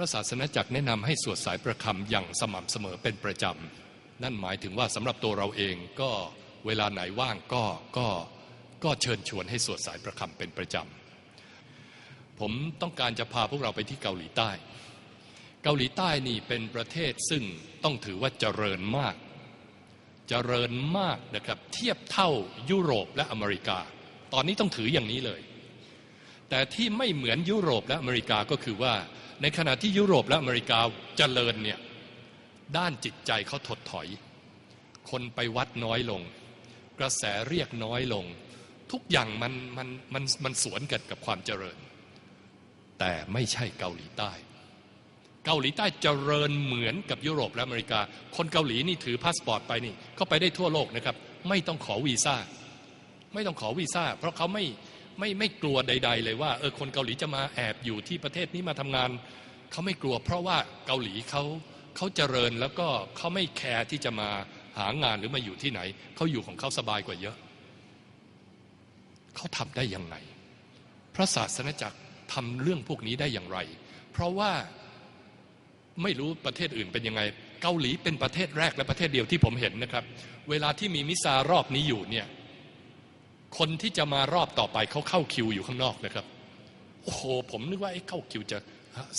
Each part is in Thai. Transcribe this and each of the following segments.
พระศาสนาจักรแนะนำให้สวดสายประคำอย่างสม่ำเสมอเป็นประจำนั่นหมายถึงว่าสำหรับตัวเราเองก็เวลาไหนว่างก็ก็ก็เชิญชวนให้สวดสายประคำเป็นประจำ ผมต้องการจะพาพวกเราไปที่เกาหลีใต้ เกาหลีใต้นี่เป็นประเทศซึ่งต้องถือว่าเจริญมาก เจริญมากนะครับเทียบเท่ายุโรปและอเมริกา ตอนนี้ต้องถืออย่างนี้เลย แต่ที่ไม่เหมือนยุโรปและอเมริกาก็คือว่า ในขณะที่ยุโรปและอเมริกาเจริญเนี่ยด้านจิตใจเขาถดถอย คนไปวัดน้อยลง กระแสเรียกน้อยลง ทุกอย่างมันมันมันมันสวนกันกับความเจริญ แต่ไม่ใช่เกาหลีใต้ เกาหลีใต้เจริญเหมือนกับยุโรปและอเมริกา คนเกาหลีนี่ถือพาสปอร์ตไปนี่เขาไปได้ทั่วโลกนะครับ ไม่ต้องขอวีซ่า ไม่ต้องขอวีซ่า เพราะเขาไม่ ไม่ไม่กลัวใด ๆ เลยว่าเออคนเกาหลีจะมาแอบอยู่ที่ประเทศนี้มาทำงานเขาไม่กลัว เพราะว่าเกาหลีเขาเขาเจริญแล้วก็เขาไม่แคร์ที่จะมาหางานหรือมาอยู่ที่ไหนเขาอยู่ของเขาสบายกว่าเยอะเขาทำได้ยังไง พระศาสนจักรทำเรื่องพวกนี้ได้อย่างไร เพราะว่าไม่รู้ประเทศอื่นเป็นยังไง เกาหลีเป็นประเทศแรกและประเทศเดียวที่ผมเห็นนะครับ เวลาที่มีมิซารอบนี้อยู่เนี่ย คนที่จะมารอบต่อไปเขาเข้าคิวอยู่ข้างนอกนะครับ โอ้โห ผมนึกว่าไอ้เข้าคิวจะ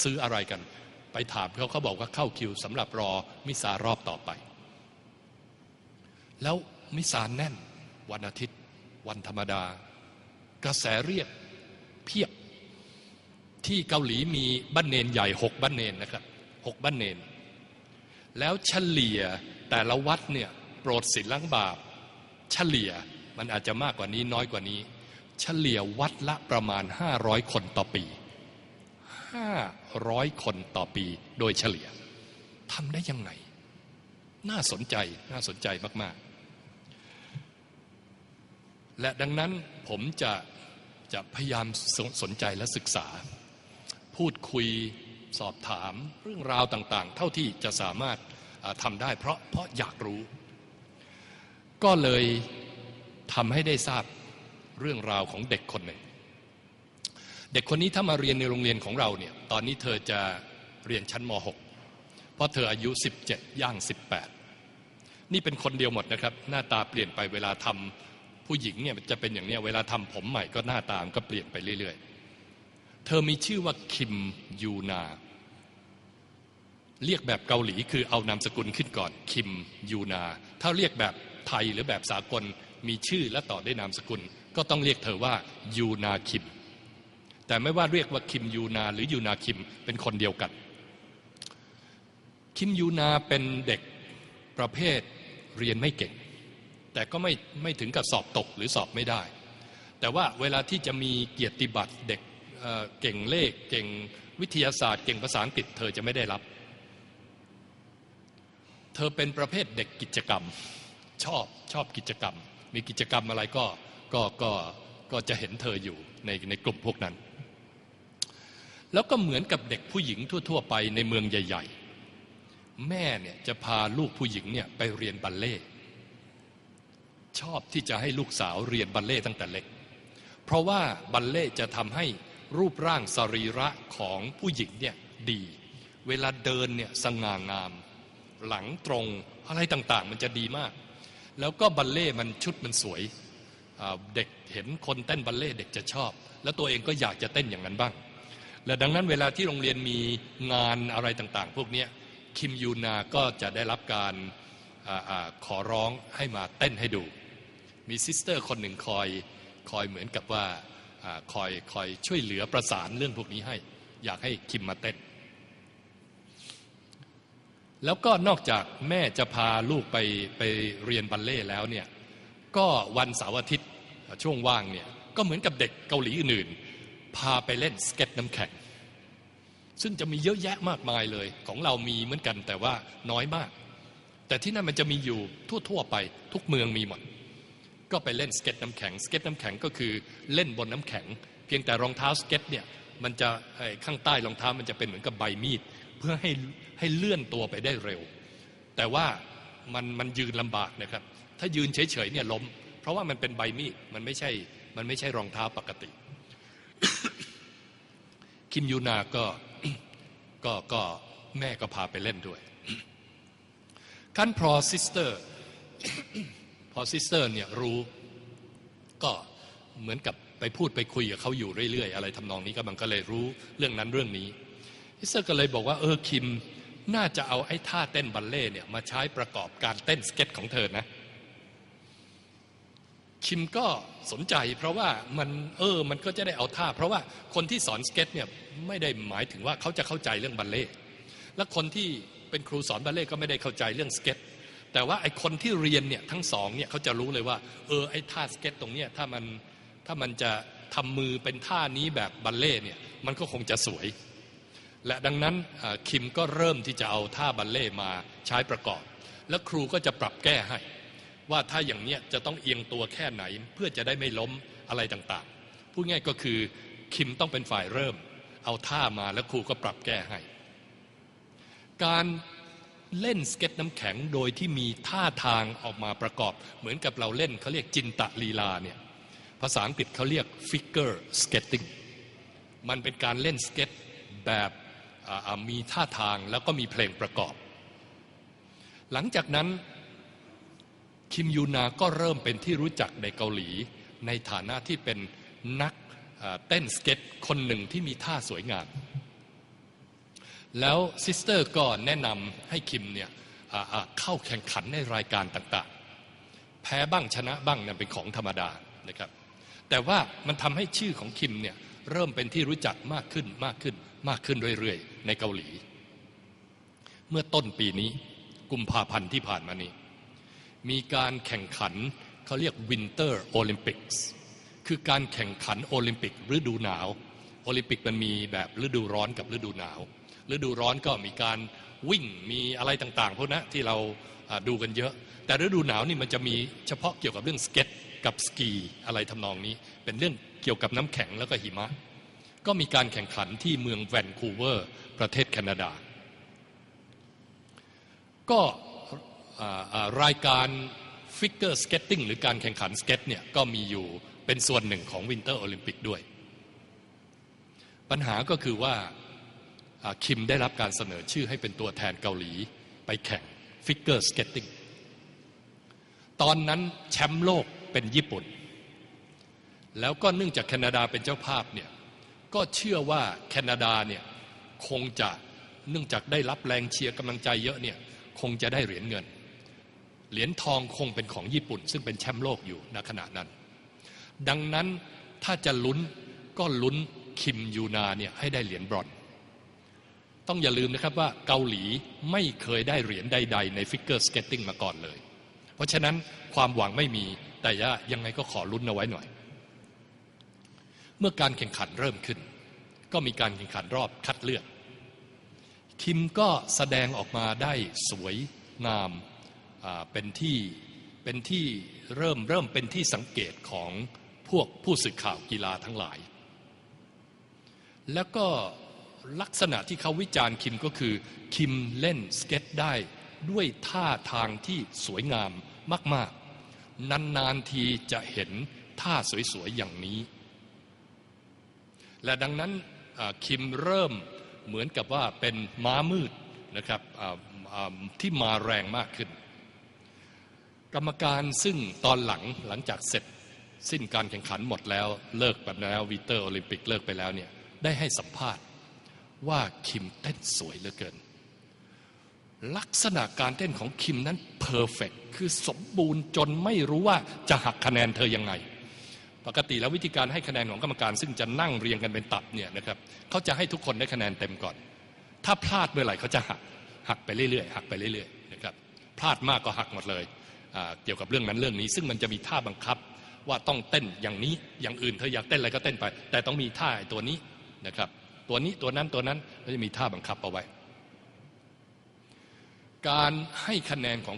ซื้ออะไรกัน ไปถามเขาเขาบอกว่าเข้าคิวสำหรับรอมิสารอบต่อไป แล้วมิสารแน่น วันอาทิตย์ วันธรรมดา กระแสเรียกเพียบ ที่เกาหลีมีบ้านเนนใหญ่หกบ้านเนนนะครับหกบ้านเนน แล้วเฉลี่ยแต่ละวัดเนี่ยโปรดศีลล้างบาป เฉลี่ย มันอาจจะมากกว่านี้น้อยกว่านี้ เฉลี่ยวัดละประมาณ 500 คนต่อปี 500 คนต่อปีโดยเฉลี่ยทำได้ยังไง น่าสนใจน่าสนใจมาก ๆ และดังนั้นผมจะจะพยายามสสนใจและศึกษา พูดคุยสอบถามเรื่องราวต่างๆ เท่าที่จะสามารถทำได้เพราะเพราะอยากรู้ ก็เลย ทำให้ได้ทราบเรื่องราวของเด็กคนหนึ่ง เด็กคนนี้ถ้ามาเรียนในโรงเรียนของเราเนี่ย ตอนนี้เธอจะเรียนชั้นม .6 เพราะเธออายุ 17 ย่าง 18 นี่เป็นคนเดียวหมดนะครับ หน้าตาเปลี่ยนไปเวลาทำผู้หญิงเนี่ยจะเป็นอย่างนี้เวลาทำผมใหม่ก็หน้าตามก็เปลี่ยนไปเรื่อย ๆ เธอมีชื่อว่าคิมยูนาเรียกแบบเกาหลีคือเอานามสกุลขึ้นก่อนคิมยูนา ถ้าเรียกแบบไทยหรือแบบสากล มีชื่อและต่อด้วยนามสกุล ก็ต้องเรียกเธอว่ายูนาคิม แต่ไม่ว่าเรียกว่าคิมยูนาหรือยูนาคิมเป็นคนเดียวกัน คิมยูนาเป็นเด็กประเภทเรียนไม่เก่ง แต่ก็ไม่ไม่ถึงกับสอบตกหรือสอบไม่ได้ แต่ว่าเวลาที่จะมีเกียรติบัตรเด็กเเก่งเลขเก่งวิทยาศาสตร์ เก่งภาษาอังกฤษเธอจะไม่ได้รับ เธอเป็นประเภทเด็กกิจกรรม ชอบชอบกิจกรรม มีกิจกรรมอะไรก็ก็ก็ก็จะเห็นเธออยู่ในในกลุ่มพวกนั้น แล้วก็เหมือนกับเด็กผู้หญิงทั่ว ๆ ไปในเมืองใหญ่ ๆ แม่เนี่ยจะพาลูกผู้หญิงเนี่ยไปเรียนบัลเล่ชอบที่จะให้ลูกสาวเรียนบัลเล่ตั้งแต่เล็ก เพราะว่าบัลเล่จะทำให้รูปร่างสรีระของผู้หญิงเนี่ยดี เวลาเดินเนี่ยสง่างาม หลังตรงอะไรต่างๆ มันจะดีมาก แล้วก็บัลเล่มันชุดมันสวยเด็กเห็นคนเต้นบัลเล่เด็กจะชอบ แล้วตัวเองก็อยากจะเต้นอย่างนั้นบ้าง และดังนั้นเวลาที่โรงเรียนมีงานอะไรต่างๆ พวกนี้คิมยูนาก็จะได้รับการอขอร้องให้มาเต้นให้ดู มีซิสเตอร์คนหนึ่งคอยคอยเหมือนกับว่าคอยคอยช่วยเหลือประสานเรื่องพวกนี้ให้ อยากให้คิมมาเต้น แล้วก็นอกจากแม่จะพาลูกไปไปเรียนบัลเล่แล้วเนี่ยก็วันเสาร์อาทิตย์ช่วงว่างเนี่ยก็เหมือนกับเด็กเกาหลีอื่นๆ พาไปเล่นสเก็ตน้ำแข็ง ซึ่งจะมีเยอะแยะมากมายเลยของเรามีเหมือนกันแต่ว่าน้อยมาก แต่ที่นั่นมันจะมีอยู่ทั่วๆไปทุกเมืองมีหมด ก็ไปเล่นสเก็ตน้ำแข็งสเก็ตน้ำแข็งก็คือเล่นบนน้ำแข็ง เพียงแต่รองเท้าสเก็ตเนี่ยมันจะข้างใต้รองเท้ามันจะเป็นเหมือนกับใบมีด เพื่อให้ให้เลื่อนตัวไปได้เร็ว แต่ว่ามันมันยืนลำบากนะครับ ถ้ายืนเฉยๆเนี่ยล้ม เพราะว่ามันเป็นใบมีดมันไม่ใช่มันไม่ใช่รองเท้าปกติ คิมยูนาก็ก็ก็แม่ก็พาไปเล่นด้วยขั้นพอซิสเตอร์พอซิสเตอร์เนี่ยรู้ก็เหมือนกับไปพูดไปคุยกับเขาอยู่เรื่อยๆ อะไรทำนองนี้ก็มันก็เลยรู้เรื่องนั้นเรื่องนี้ ซิสเตอร์ก็เลยบอกว่าเออคิมน่าจะเอาไอ้ท่าเต้นบัลเล่เนี่ยมาใช้ประกอบการเต้นสเก็ตของเธอนะ คิมก็สนใจเพราะว่ามันเออมันก็จะได้เอาท่า เพราะว่าคนที่สอนสเก็ตเนี่ยไม่ได้หมายถึงว่าเขาจะเข้าใจเรื่องบัลเล่และคนที่เป็นครูสอนบัลเล่ก็ไม่ได้เข้าใจเรื่องสเก็ตแต่ว่าไอ้คนที่เรียนเนี่ยทั้งสองเนี่ยเขาจะรู้เลยว่า เออไอ้ท่าสเก็ตตรงเนี้ยถ้ามันถ้ามันจะทำมือเป็นท่านี้แบบบัลเล่เนี่ยมันก็คงจะสวย และดังนั้นคิมก็เริ่มที่จะเอาท่าบัลเล่มาใช้ประกอบ แล้วครูก็จะปรับแก้ให้ ว่าถ้าอย่างเนี้ยจะต้องเอียงตัวแค่ไหน เพื่อจะได้ไม่ล้มอะไรต่างๆพูดง่ายก็คือคิมต้องเป็นฝ่ายเริ่ม เอาท่ามาแล้วครูก็ปรับแก้ให้ การเล่นสเก็ตน้ำแข็งโดยที่มีท่าทางออกมาประกอบ เหมือนกับเราเล่นเขาเรียกจินตะลีลาเนี่ยภาษาอังกฤษเขาเรียก figure skating มันเป็นการเล่นสเก็ตแบบ มีท่าทางแล้วก็มีเพลงประกอบ หลังจากนั้นคิมยูนาก็เริ่มเป็นที่รู้จักในเกาหลี ในฐานะที่เป็นนักเต้นสเก็ตคนหนึ่งที่มีท่าสวยงาม แล้วซิสเตอร์ก็แนะนำให้คิมเนี่ยเข้าแข่งขันในรายการต่างๆ แพ้บ้างชนะบ้างนั่นเป็นของธรรมดานะครับ แต่ว่ามันทำให้ชื่อของคิมเนี่ย เริ่มเป็นที่รู้จักมากขึ้นมากขึ้นมากขึ้นเรื่อยๆ ในเกาหลี เมื่อต้นปีนี้กุมภาพันธ์ที่ผ่านมานี้ มีการแข่งขันเขาเรียก Winter Olympics คือการแข่งขันโอลิมปิกฤดูหนาว โอลิมปิกมันมีแบบฤดูร้อนกับฤดูหนาว ฤดูร้อนก็มีการวิ่งมีอะไรต่างๆพวกนั้นที่เราอ่าดูกันเยอะ แต่ฤดูหนาวนี่มันจะมีเฉพาะเกี่ยวกับเรื่องสเก็ตกับสกีอะไรทำนองนี้ เป็นเรื่อง เกี่ยวกับน้ำแข็งแล้วก็หิมะ ก็มีการแข่งขันที่เมืองแวนคูเวอร์ ประเทศแคนาดา ก็รายการฟิกเกอร์สเก็ตติ้งหรือการแข่งขันสเก็ตเนี่ยก็มีอยู่เป็นส่วนหนึ่งของวินเตอร์โอลิมปิกด้วย ปัญหาก็คือว่าคิมได้รับการเสนอชื่อให้เป็นตัวแทนเกาหลีไปแข่งฟิกเกอร์สเก็ตติ้งตอนนั้นแชมป์โลกเป็นญี่ปุ่น แล้วก็เนื่องจากแคนาดาเป็นเจ้าภาพเนี่ยก็เชื่อว่าแคนาดาเนี่ยคงจะเนื่องจากได้รับแรงเชียร์กำลังใจเยอะเนี่ยคงจะได้เหรียญเงิน เหรียญทองคงเป็นของญี่ปุ่น ซึ่งเป็นแชมป์โลกอยู่ณขณะนั้น ดังนั้นถ้าจะลุ้นก็ลุ้นคิมยูนาเนี่ยให้ได้เหรียญบรอนต้องอย่าลืมนะครับว่าเกาหลีไม่เคยได้เหรียญใด ๆ ในฟิกเกอร์สเก็ตติ้งมาก่อนเลย เพราะฉะนั้นความหวังไม่มีแต่ยะยังไงก็ขอลุ้นเอาไว้หน่อย เมื่อการแข่งขันเริ่มขึ้น ก็มีการแข่งขันรอบคัดเลือก คิมก็แสดงออกมาได้สวยงามเป็นที่เป็นที่เริ่มเริ่มเป็นที่สังเกตของพวกผู้สื่อข่าวกีฬาทั้งหลาย แล้วก็ลักษณะที่เขาวิจารณ์คิมก็คือ คิมเล่นสเก็ตได้ด้วยท่าทางที่สวยงามมาก ๆ นาน ๆ ทีจะเห็นท่าสวย ๆ อย่างนี้ และดังนั้นคิมเริ่มเหมือนกับว่าเป็นม้ามืดนะครับที่มาแรงมากขึ้น กรรมการซึ่งตอนหลังหลังจากเสร็จสิ้นการแข่งขันหมดแล้วเลิกไปแล้ววิเตอร์โอลิมปิกเลิกไปแล้วเนี่ยได้ให้สัมภาษณ์ว่าคิมเต้นสวยเหลือเกิน ลักษณะการเต้นของคิมนั้นเพอร์เฟกคือสมบูรณ์จนไม่รู้ว่าจะหักคะแนนเธอยังไง ปกติแล้ววิธีการให้คะแนนของกรรมการ ซึ่งจะนั่งเรียงกันเป็นตับเนี่ยนะครับเขาจะให้ทุกคนได้คะแนนเต็มก่อน ถ้าพลาดเมื่อไหร่เขาจะหักหักไปเรื่อยๆหักไปเรื่อยๆนะครับพลาดมากก็หักหมดเลยเกี่ยวกับเรื่องนั้นเรื่องนี้ ซึ่งมันจะมีท่าบังคับว่าต้องเต้นอย่างนี้อย่างอื่นเธออยากเต้นอะไรก็เต้นไป แต่ต้องมีท่าตัวนี้นะครับตัวนี้ตัวนั้นตัวนั้นก็จะมีท่าบังคับเอาไว้ การให้คะแนนของ